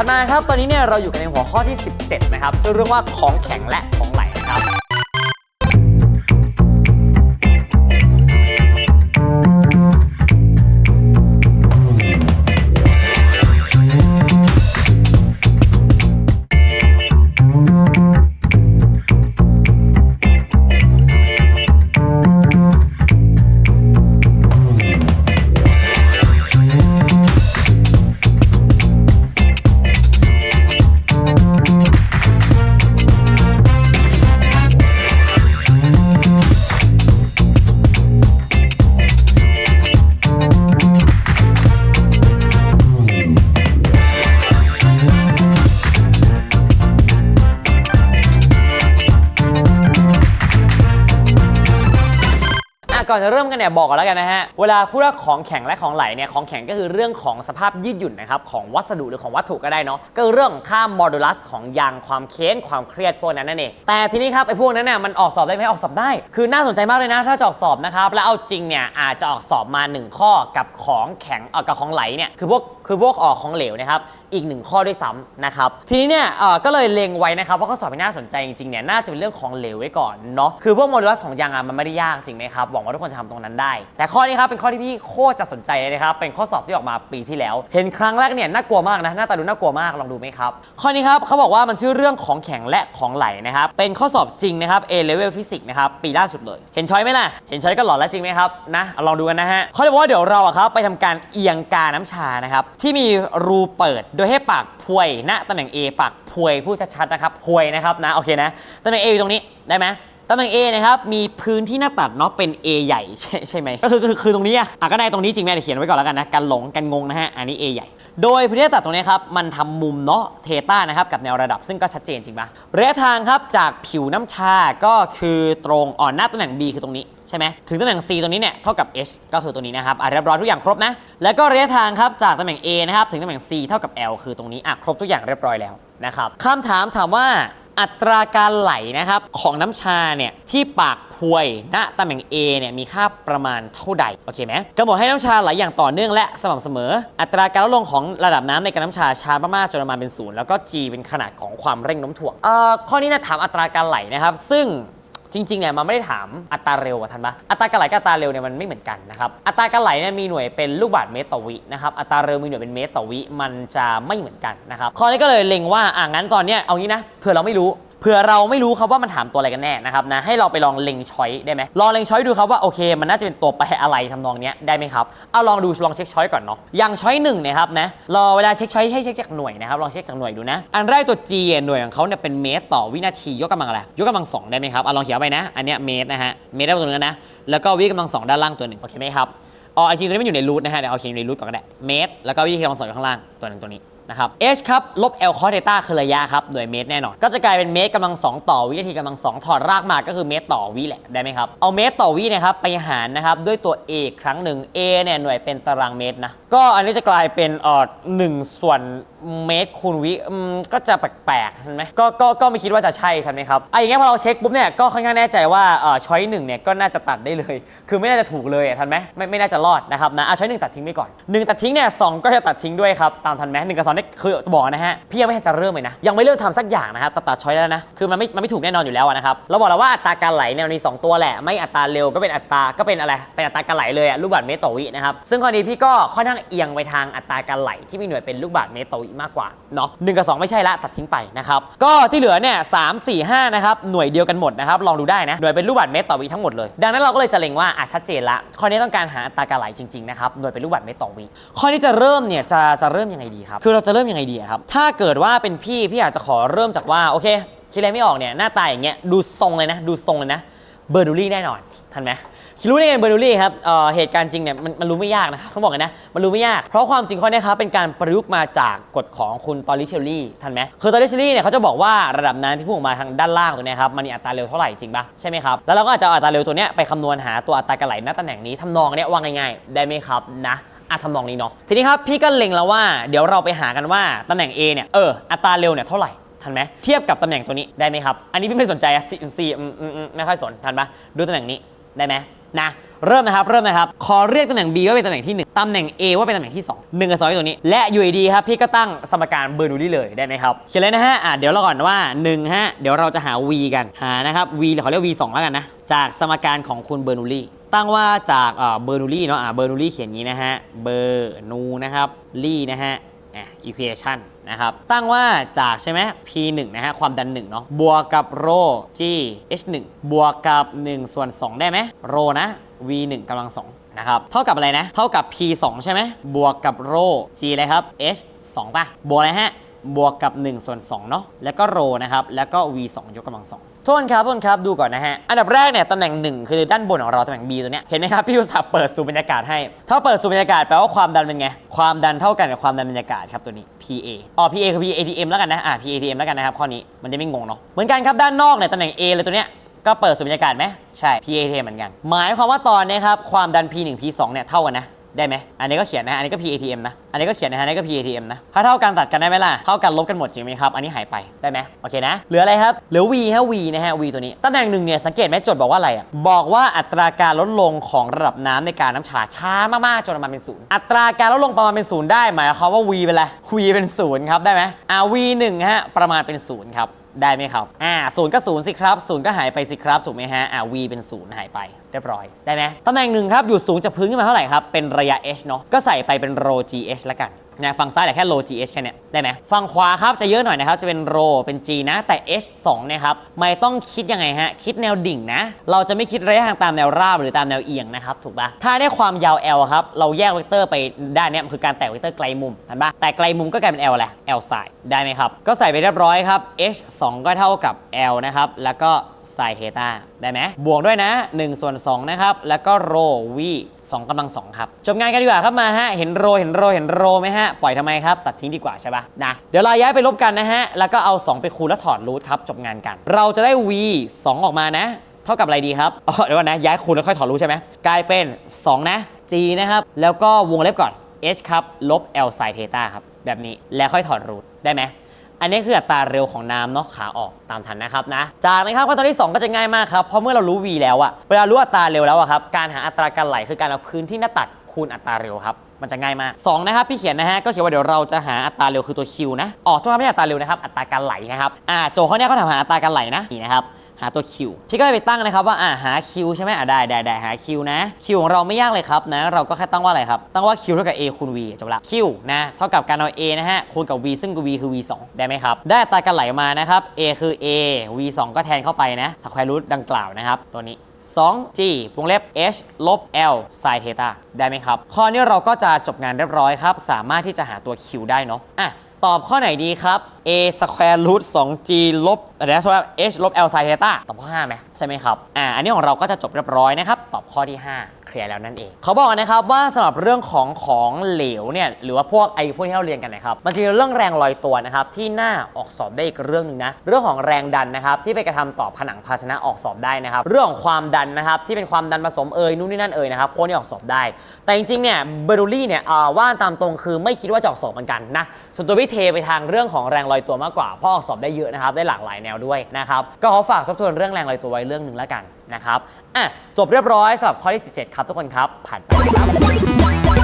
ถัดมาครับ ตอนนี้เนี่ยเราอยู่กันในหัวข้อที่ 17 นะครับชื่อเรื่องว่าของแข็งและของไหลนะครับ ก่อนจะเริ่มกันเนี่ยบอกก่อนแล้วกันนะฮะ เวลาพูดว่าของแข็งและของไหลเนี่ยของแข็งก็คือเรื่องของสภาพยืดหยุ่นนะครับของวัสดุหรือของวัตถุก็ได้เนาะก็คือเรื่องของค่าโมดูลัสของยางความเค้นความเครียดพวกนั้นนั่นเองแต่ทีนี้ครับไอ้พวกนั้นเนี่ยมันออกสอบได้ไหมออกสอบได้ คือน่าสนใจมากเลยนะถ้าจะออกสอบนะครับแล้วเอาจริงเนี่ยอาจจะออกสอบมา 1 ข้อกับของแข็งเออกับของไหลเนี่ยคือพวก คือพวกออกของเหลวนะครับ อีกหนึ่งข้อด้วยซ้ำนะครับ ทีนี้เนี่ยก็เลยเล็งไว้นะครับว่าข้อสอบที่น่าสนใจจริงๆเนี่ยน่าจะเป็นเรื่องของเหลวไว้ก่อนเนาะคือพวกโมดูลัสของยางอะมันไม่ได้ยากจริงไหมครับหวังว่าทุกคนจะทำตรงนั้นได้ แต่ข้อนี้ครับเป็นข้อที่พี่โคตรจะสนใจเลยนะครับเป็นข้อสอบที่ออกมาปีที่แล้ว เห็นครั้งแรกเนี่ยน่ากลัวมากนะหน้าตาดูน่ากลัวมากลองดูไหมครับข้อนี้ครับเขาบอกว่ามันชื่อเรื่องของแข็งและของไหลนะครับเป็นข้อสอบจริงนะครับ A level physics นะครับปีล่าสุดเลยเห็นช้อยไหมล่ะเห็นช้อยก็หลอนแล้วจริงไหมครับนะลองดูกันนะฮะเขาเลยบอกว่าเดี๋ยวเราอะครับไปทำการเอียงกาน้ำชานะครับที่มีรูเปิดโดยให้ปากพวยณตำแหน่ง A ปากพวยพูดชัดๆนะครับพวยนะครับนะโอเคนะตำแหน่ง A อยู่ตรงนี้ได้ไหม ตำแหน่ง A นะครับมีพื้นที่หน้าตัดเนาะเป็น A ใหญ่ใช่ใช่ไหมก็คือคือคือตรงนี้อะอะก็ได้ตรงนี้จริงไหมเดี๋ยวเขียนไว้ก่อนแล้วกันนะกันหลงกันงงนะฮะอันนี้ A ใหญ่ โดยพื้นที่หน้าตัดตรงนี้ครับมันทำมุมเนาะเทต้านะครับกับแนวระดับซึ่งก็ชัดเจนจริงปะระยะทางครับจากผิวน้ำชาก็คือตรงอ่อนหน้าตำแหน่ง B คือตรงนี้ใช่ไหมถึงตำแหน่ง C ตรงนี้เนี่ยเท่ากับ H ก็คือตัวนี้นะครับอะเรียบร้อยทุกอย่างครบนะแล้วก็ระยะทางครับจากตำแหน่ง A นะครับถึงตำแหน่ง C เท่ากับ L คือตรงนี้อะครบทุกอย่างเรียบร้อยแล้วนะครับคำถามถามว่า อัตราการไหลนะครับของน้ำชาเนี่ยที่ปากพวยณตำแหน่ง A เนี่ยมีค่าประมาณเท่าใดโอเคไหมกำหนดให้น้ำชาไหลอย่างต่อเนื่องและสม่ำเสมอ อัตราการลดลงของระดับน้ำในการน้ำชาช้ามากๆจนประมาณเป็นศูนย์แล้วก็ G เป็นขนาดของความเร่งโน้มถ่วงเอ่อข้อนี้นะถามอัตราการไหลนะครับ ซึ่ง จริงๆเนี่ยมันไม่ได้ถามอัตราเร็วอะทันปะอัตรากระไหลกับอัตราเร็วเนี่ยมันไม่เหมือนกันนะครับอัตรากระไหลเนี่ยมีหน่วยเป็นลูกบาศก์เมตรต่อวินะครับอัตราเร็วมีหน่วยเป็นเมตรต่อวิมันจะไม่เหมือนกันนะครับข้อนี้ก็เลยเล็งว่าอ่างั้นตอนเนี้ยเอางี้นะเผื่อเราไม่รู้ เผื่อเราไม่รู้ครับว่ามันถามตัวอะไรกันแน่นะครับนะให้เราไปลองเล็งช้อยได้ไหมลองเล็งช้อยดูครับว่าโอเค มันน่าจะเป็นตัวแปรอะไรทำนองนี้ได้ไหมครับเอาลองดูลองเช็คช้อยก่อนเนาะอย่างช้อยหนึ่งนะครับนะรอเวลาเช็คช้อยให้เช็คจากหน่วยนะครับลองเช็คจากหน่วยดูนะ อันแรกตัว G หน่วยของเขาเนี่ยเป็นเมตรต่อวินาทียกกำลังอะไรยกกำลังสองได้ไหมครับเอาลองเขียนไปนะ อันเนี้ยเมตรนะฮะเมตรได้ตัวนึงนะแล้วก็วิกำลังสองด้านล่างตัวหนึ่งโอเคไหมครับอ๋อจริงตัวนี้มันอยู่ในรูทนะฮะเดี๋ยวเอาเขียนอยู่ในรูทก่อนก็ได้เมตรแล้วก็วิกำลังสองอยู่ข้างล่างตัวหนึ่งตัวนี้ นะครับ h ครับลบ l cos เดต้าคือระยะครับหน่วยเมตรแน่นอน ก็จะกลายเป็นเมตรกำลัง2ต่อวินาทีกำลัง2ถอดรากมาก็คือเมตรต่อวิแหละได้ไหมครับเอาเมตรต่อวิเนะครับไปหารนะครับด้วยตัว a อีกครั้งหนึ่ง a เนี่ยหน่วยเป็นตารางเมตรนะก็อันนี้จะกลายเป็นเอ่อหนึ่งส่วนเมตรคูณวิอืมก็จะแปลกๆใช่ไหมก็ก็ก็ไม่คิดว่าจะใช่ใช่ไหมครับไอ้อย่างเงี้ยพอเราเช็คปุ๊บเนี่ยก็ค่อนข้างแน่ใจว่าเอ่อช้อยหนึ่งเนี่ยก็น่าจะตัดได้เลย คือไม่น่าจะถูกเลยอะทันไหมไม่ไม่น่าจะรอดนะครับนะอะช้อยหนึ่งตัดทิ้งไปก่อนหนึ่งตัดทิ้งเนี่ยสองก็จะตัดทิ้งด้วยครับตามทันไหมหนึ่งกับสองเนี่ยคือบอกนะฮะพี่ยังไม่ทันจะเริ่มเลยนะยังไม่เริ่มทำสักอย่างนะครับตัดตัดช้อยแล้วนะคือมันไม่มันไม่ถูกแน่นอนอยู่แล้วอะนะครับเราบอกแล้วว่าอัตราการไหลเนี่ยมันมีสองตัวแหละ ไม่อัตราเร็วก็เป็นอัตราก็เป็นอะไรเป็นอัตราการไหลเลยอะลูกบาศก์เมตรต่อวินะครับซึ่งข้อนี้พี่ก็ค่อนข้างเอียงไปทางอัตราการไหล ที่มีหน่วยเป็นลูกบาศก์เมตรต่อวิมากกว่าเนาะหนึ่งกับสองไม่ใช่ละตัดทิ้งไปนะครับก็ที่เหลือเนี่ยสามสี่ห้านะครับหน่วยเดียวกันหมดนะครับลองดูได้นะหน่วยเป็นลูกบาศก์เมตรต่อวิทั้งหมดเลยดังนั้นเราก็เลยจะเล็งว่าอะชัดเจนละข้อนี้ต้องการหาอัตราการไหลจริงๆนะครับหน่วยเป็นลูกบาศก์เมตรต่อวิข้อนี้จะเริ่มเนี่ยจะจะเริ่มยังไงดีครับคือเราจะเริ่มยังไงดีครับถ้าเกิดว่าเป็นพี่พี่อาจจะขอเริ่มจากว่าโอเคคิดอะไรไม่ออกเนี่ยหน้าตาอย่างเงี้ยดูทรงเลยนะ ดูทรงเลยนะเบอร์ดูรี่แน่นอน ทันไหมคิรู้ได้ไงเบอร์ดูรี่ครับเเหตุการณ์จริงเนี่ยมันมันรู้ไม่ยากนะครับเขาบอกกันนะมันรู้ไม่ยาก เพราะความจริงข้อเนี้ยครับเป็นการประยุกต์มาจากกฎของคุณตอริเชลลี่ทันไหมคือตอริเชลลี่เนี่ยเขาจะบอกว่าระดับน้ำที่พุ่งออกมาทางด้านล่างตัวเนี้ยครับมันมีอัตราเร็วเท่าไหร่จริงปะใช่ไหมครับแล้วเราก็อาจจะเอาอัตราเร็วตัวเนี้ยไปคำนวณหาตัวอัตราการไหลณตำแหน่งนี้ทำนองเนี้ยว่างง่ายๆได้ไหมครับนะอะทำนองนี้เนาะทีนี้ครับพี่ก็เล็งแล้วว่าเดี๋ยวเราไปหากันว่าตำแหน่ง A เนี่ยเอออัตราเร็วเนี่ยเท่าไหร่ทันไหมเทียบกับตำแหน่งตัวนี้ได้ไหมครับ อันนี้พี่ไม่สนใจอะซีไม่ค่อยสนทันปะดูตำแหน่งนี้ ได้ไหมนะเริ่มนะครับ เริ่มนะครับ ขอเรียกตำแหน่ง B ว่าเป็นตำแหน่งที่ 1ตำแหน่ง A ว่าเป็นตำแหน่งที่ 2 1 กับ2อยู่ตรงนี้ และ UAD ครับ พี่ก็ตั้งสมการเบอร์นูลี่เลยได้ไหมครับ เขียนเลยนะฮะอะเดี๋ยวเราก่อนว่า1ฮะเดี๋ยวเราจะหา V กัน หานะครับ V หรือเขาเรียก V 2แล้วกันนะ จากสมการของคุณเบอร์นูลี่ตั้งว่าจากเบอร์นูลี่เนาะอะเบอร์นูลี่เขียนงี้นะฮะ เบอร์นูนะครับลี่นะฮะ อีควอชันนะครับ ตั้งว่าจากใช่ไหม p 1นะฮะ ความดัน1เนาะ บวกกับโร g h 1บวกกับ 1 ส่วน 2 ได้ไหมโรนะ v 1กำลัง2นะครับ เท่ากับอะไรนะ เท่ากับ p 2ใช่ไหม บวกกับโร g อะไรครับ h 2ป่ะ บวกอะไรฮะ บวกกับ1ส่วน2เนาะแล้วก็ ρ นะครับแล้วก็ v 2ยกกำลัง2ทุกคนครับทุกคนครับดูก่อนนะฮะอันดับแรกเนี่ยตำแหน่ง 1 คือด้านบนของเราตำแหน่ง B ตัวเนี้ยเห็นไหมครับพี่อุตสาห์เปิดสูบบรรยากาศให้ถ้าเปิดสูบบรรยากาศแปลว่าความดันเป็นไงความดันเท่ากันกับความดันบรรยากาศครับตัวนี้ PA อ๋อ PA คือ PATM แล้วกันนะอ่า PATM แล้วกันนะครับข้อนี้มันจะไม่งงเนาะเหมือนกันครับด้านนอกเนี่ยตำแหน่ง A เลยตัวเนี้ยก็เปิดสูบบรรยากาศไหมใช่ PATM เหมือนกัน หมายความว่าตอนนี้ครับความดัน P1 P2 เนี่ยเท่ากันนะ ได้ไหมอันนี้ก็เขียนนะ อันนี้ก็ PATM นะ อันนี้ก็เขียนนะ อันนี้ก็ PATM นะ ถ้าเท่ากันตัดกันได้ไหมล่ะ เท่ากันลบกันหมดจริงไหมครับ อันนี้หายไปได้ไหมโอเคนะ เหลืออะไรครับ เหลือ V ฮะ V นะฮะ V ตัวนี้ ตำแหน่งหนึ่งเนี่ยสังเกตไหมโจทย์บอกว่าอะไรอะ บอกว่าอัตราการลดลงของระดับน้ำในการน้ำชาช้ามากๆจนประมาณเป็นศูนย์อัตราการลดลงประมาณเป็นศูนย์ได้หมายความว่า V เป็นอะไร V เป็นศูนย์ครับได้ไหมอ่า V หนึ่งฮะประมาณเป็นศูนย์ครับได้ไหมครับอ่าศูนย์ก็ศูนย์สิครับศูนย์ก็หายไปสิครับถูกไหมฮะอ่า v เป็นศูนย์หายไป เรียบร้อยได้ไหมตำแหน่งหนึ่งครับอยู่สูงจากพื้นขึ้นมาเท่าไหร่ครับ เป็นระยะ h เนาะก็ใส่ไปเป็น rho gh แล้วกันนะฝั่งซ้ายเหลือแค่ rho gh แค่เนี้ยได้ไหมฝั่งขวาครับจะเยอะหน่อยนะครับ จะเป็น rho เป็น g นะ แต่ h 2เนี่ยครับ ไม่ต้องคิดยังไงฮะ คิดแนวดิ่งนะ เราจะไม่คิดระยะทางตามแนวราบหรือตามแนวเอียงนะครับ ถูกปะถ้าได้ความยาว l ครับ เราแยกเวกเตอร์ไปด้านเนี้ยมันคือการแตกเวกเตอร์ไกลมุมเห็นปะแต่ไกลมุมก็กลายเป็น l แหละ l สายได้ไหมครับ ก็ใส่ไปเรียบร้อยครับ h 2ก็เท่ากับ l นะครับ แล้วก็ไซเทตาได้ไหมบวกด้วยนะ1ส่วน2นะครับ แล้วก็โรวี2กำลัง2ครับ จบงานกันดีกว่าครับมาฮะ เห็นโรเห็นโรเห็นโรไหมฮะ ปล่อยทำไมครับ ตัดทิ้งดีกว่าใช่ปะนะ เดี๋ยวเราย้ายไปลบกันนะฮะ แล้วก็เอา 2 ไปคูณแล้วถอดรูทครับ จบงานกัน เราจะได้ v 2 ออกมานะ เท่ากับอะไรดีครับอ๋อเดี๋ยวก่อนนะ ย้ายคูณแล้วค่อยถอดรูทใช่ไหมกลายเป็น 2 นะ g นะครับ แล้วก็วงเล็บก่อน h ครับ ลบ l ไซเทตาครับ แบบนี้ แล้วค่อยถอดรูทได้ไหม อันนี้คืออัตราเร็วของน้ำเนาะขาออกตามทันนะครับนะ จากนะครับขั้นตอนที่ 2 ก็จะง่ายมากครับ เพราะเมื่อเรารู้ v แล้วอะเวลารู้อัตราเร็วแล้วอะครับ การหาอัตราการไหลคือการเอาพื้นที่หน้าตัดคูณอัตราเร็วครับ มันจะง่ายมาก 2 นะครับ พี่เขียนนะฮะ ก็เขียนว่าเดี๋ยวเราจะหาอัตราเร็วคือตัว q นะอ๋อกทุกครับไม่ใช่อัตราเร็วนะครับ อัตราการไหลนะครับ อ่า โจทย์เขาเนี่ยเขาถามหาอัตราการไหลนะ นี่นะครับ หาตัว Q พี่ก็ไปตั้งนะครับว่าอ่าหา Q ใช่ไหมอ่าได้ได้ได้หา Q นะ Q ของเราไม่ยากเลยครับนะเราก็แค่ตั้งว่าอะไรครับตั้งว่า Q เท่ากับ A คูณ V จบละ Q นะเท่ากับการเอา A นะฮะคูณกับ V ซึ่ง V คือ V 2ได้ไหมครับได้ตาการไหลมานะครับ A คือ A V 2ก็แทนเข้าไปนะสแควร์รูทดังกล่าวนะครับตัวนี้ 2G วงเล็บ H ลบ L ไซเทตาได้ไหมครับข้อนี้เราก็จะจบงานเรียบร้อยครับสามารถที่จะหาตัว Q ได้เนาะอะตอบข้อไหนดีครับ a square root 2g ลบอะไรนะ square h ลบ l sin theta ตอบข้อ5ไหมใช่ไหมครับ อ่า อันนี้ของเราก็จะจบเรียบร้อยนะครับ ตอบข้อที่ 5 เคลียร์แล้วนั่นเอง เขาบอกนะครับว่าสำหรับเรื่องของของเหลวเนี่ย หรือว่าพวกไอ้พวกที่เราเรียนกันนะครับ มันจะมีเรื่องแรงลอยตัวนะครับ ที่น่าออกสอบได้อีกเรื่องหนึ่งนะ เรื่องของแรงดันนะครับ ที่ไปกระทำต่อผนังภาชนะออกสอบได้นะครับ เรื่องของความดันนะครับ ที่เป็นความดันผสมเอ่ยนู่นนี่นั่นเอ่ยนะครับพวกนี้ออกสอบได้ แต่จริงๆ เนี่ยเบอร์ดูลี่เนี่ยว่าตามตรงคือไม่คิดว่าจะออกสอบเหมือนกันนะ ส่วนตัวพี่เทไปทางเรื่องของแรงลอยตัวมากกว่าเพราะออกสอบได้เยอะนะครับ ได้หลากหลายแนวด้วยนะครับ ก็ขอฝากทบทวนเรื่องแรงลอยตัวไว้เรื่องหนึ่งแล้วกันนะครับอะจบเรียบร้อยสำหรับข้อที่ 17 ครับทุกคนครับผ่านไปครับ